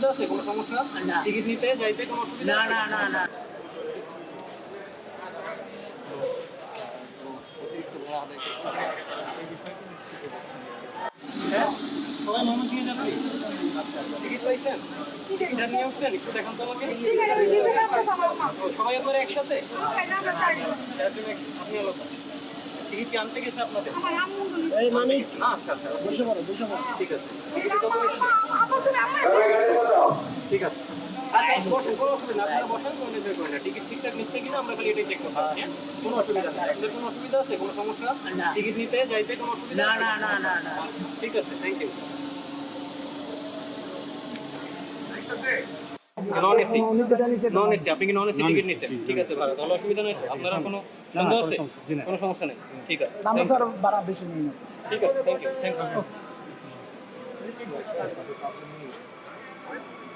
অসুবিধা আছে কোনো সমস্যা? টিকিট নিতে যাইতে কোনো অসুবিধা না না না না। হ্যাঁ? সবাই মোমো দিয়ে যাবে? টিকিট পাইছেন? এটা নিয়ে উঠছেন একটু দেখান তো আমাকে। সবাই আপনারা একসাথে? আপনি আলাদা। টিকিট কি আনতে গেছে আপনাদের? এই আচ্ছা আচ্ছা বসে পড়ো বসে পড়ো ঠিক আছে। ঠিক আছে। আচ্ছা বসেন কোনো অসুবিধা আপনারা বসেন কোনো নির্ভর করেন না টিকিট ঠিকঠাক নিচ্ছে কিনা আমরা খালি এটাই চেক করতে পারছি হ্যাঁ? কোনো অসুবিধা নেই। আপনাদের কোনো অসুবিধা আছে? কোনো সমস্যা? টিকিট নিতে যাইতে কোনো অসুবিধা না না না না না। ঠিক আছে thank you non AC non AC আপনি কি নন এসি টিকিট নিচ্ছেন ঠিক আছে ভালো। তাহলে অসুবিধা নেই আপনার কোনো সন্দেহ আছে? কোনো সমস্যা নেই? ঠিক আছে। দাম স্যার বাড়া বেশি নেই। না ঠিক আছে থ্যাংক ইউ থ্যাংক ইউ